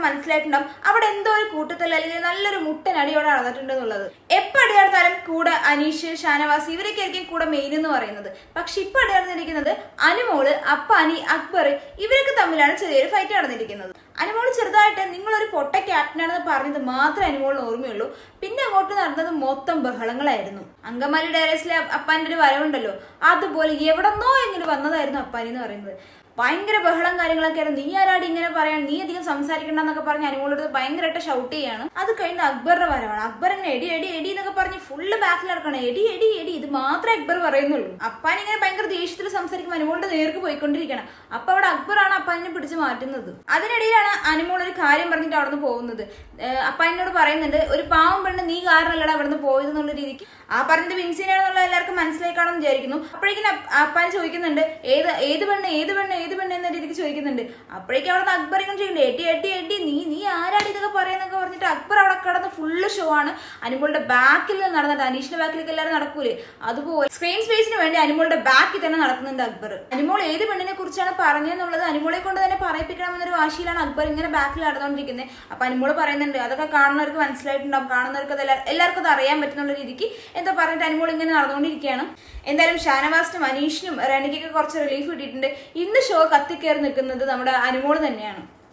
എല്ലാവർക്കും മനസ്സിലായിട്ടുണ്ടാവും. അവിടെ എന്തോ ഒരു കൂട്ടത്തിൽ അല്ലെങ്കിൽ നല്ലൊരു മുട്ടൻ അടിയോടെ നടന്നിട്ടുണ്ട് എന്നുള്ളത്. എപ്പോൾ അടിയാർത്താലും കൂടെ അനീഷ് ഷാനവാസ് ഇവരൊക്കെ ആയിരിക്കും കൂടെ മെയിൻ എന്ന് പറയുന്നത്. പക്ഷെ ഇപ്പൊ അടിയാർന്നിരിക്കുന്നത് അനുമോൾ അപ്പാനി അക്ബർ ഇവരൊക്കെ തമ്മിലാണ് ചെറിയൊരു ഫൈറ്റ് നടന്നിരിക്കുന്നത്. അനുമോൾ ചെറുതായിട്ട് നിങ്ങളൊരു പൊട്ട ക്യാപ്റ്റനാണെന്ന് പറഞ്ഞത് മാത്രമേ അനുമോളിന് ഓർമ്മയുള്ളൂ. പിന്നെ അങ്ങോട്ട് നടന്നത് മൊത്തം ബഹളങ്ങളായിരുന്നു. അങ്കമാലി ഡയറേഴ്സിലെ അപ്പാന്റെ ഒരു വരവുണ്ടല്ലോ. അതുപോലെ എവിടെന്നോ എങ്ങനെ വന്നതായിരുന്നു അപ്പാനി എന്ന് പറയുന്നത്. ഭയങ്കര ബഹളം കാര്യങ്ങളൊക്കെ ആയിരുന്നു. നീ ആരാടി ഇങ്ങനെ പറയാൻ? നീ അധികം സംസാരിക്കണ്ട എന്നൊക്കെ പറഞ്ഞ് അനുമോളോട് ഭയങ്കരമായിട്ട് ഷൗട്ട് ചെയ്യാണ്. അത് കഴിഞ്ഞ് അക്ബറുടെ വരവാണ്. അക്ബർ ഇങ്ങനെ എടി എടി എടി എന്നൊക്കെ പറഞ്ഞ് ഫുള്ള് ബാക്കിൽ നടക്കണം എടി എടി എടി ഇത് മാത്രമേ അക്ബർ പറയുന്നുള്ളൂ. അപ്പാൻ ഇങ്ങനെ ഭയങ്കര ദേഷ്യത്തിൽ സംസാരിക്കുമ്പോൾ അനുമോളുടെ നേർക്ക് പോയിക്കൊണ്ടിരിക്കണം അപ്പൊ അവിടെ അക്ബറാണ് അപ്പാനിനെ പിടിച്ച് മാറ്റുന്നത്. അതിനിടയിലാണ് അനുമോൾ ഒരു കാര്യം പറഞ്ഞിട്ട് അവിടെ നിന്ന് പോകുന്നത് അപ്പാനോട് പറയുന്നുണ്ട് ഒരു പാവം പെണ്ണ് നീ കാരണമല്ലടാ അവിടെ നിന്ന് പോയത് എന്നുള്ള രീതിക്ക്. ആ പറഞ്ഞത് വിൻസിനാണെന്നുള്ള എല്ലാവർക്കും മനസ്സിലായി കാണുമെന്ന് വിചാരിക്കുന്നു. അപ്പോഴേക്കും അപ്പ- അപ്പാൻ ചോദിക്കുന്നുണ്ട് ഏത് ഏത് പെണ്ണ് ഏത് പെണ്ണ് ചോദിക്കുന്നുണ്ട് അപ്പോഴേക്കും അവിടെ ഇങ്ങനെ ചെയ്യുന്നുണ്ട്. എട്ടി എട്ടി എട്ടി നീ നീ ആരാടി ഇതൊക്കെ പറയുന്നൊക്കെ പറഞ്ഞിട്ട് അക്ബർ അവിടെ കിടന്ന് ഫുള്ള് ഷോ ആണ്. അനുമോളുടെ ബാക്കിൽ നടന്നിട്ട് അനീഷിന്റെ ബാക്കിലേക്ക് എല്ലാവരും നടക്കൂലേ? അതുപോലെ സ്ക്രീൻ സ്പേസിന് വേണ്ടി അനുമോളുടെ ബാക്കിൽ തന്നെ നടക്കുന്നുണ്ട് അക്ബർ. അനുമോൾ ഏത് പെണ്ണിനെ കുറിച്ചാണ് പറഞ്ഞതെന്നുള്ളത് അനുമോളെ കൊണ്ട് തന്നെ പറയിപ്പിക്കണമെന്നൊരു വാശിയിലാണ് അക്ബർ ഇങ്ങനെ ബാക്കിൽ നടന്നുകൊണ്ടിരിക്കുന്നത് അപ്പൊ അനുമോൾ പറയുന്നുണ്ട് അതൊക്കെ കാണുന്നവർക്ക് മനസ്സിലായിട്ടുണ്ടാവും. കാണുന്നവർക്ക് എല്ലാവർക്കും അത് അറിയാൻ പറ്റുന്ന രീതിക്ക് എന്താ പറഞ്ഞിട്ട് അനുമോൾ ഇങ്ങനെ നടന്നുകൊണ്ടിരിക്കുകയാണ്. എന്തായാലും ഷാനവാസിനും അനീഷിനും റണിക്കൊക്കെ കുറച്ച് റിലീഫ് കിട്ടിയിട്ടുണ്ട്. ഇന്ന് ഷോ കത്തിക്കയറി നിൽക്കുന്നത് നമ്മുടെ അനുമോൾ തന്നെയാണ്.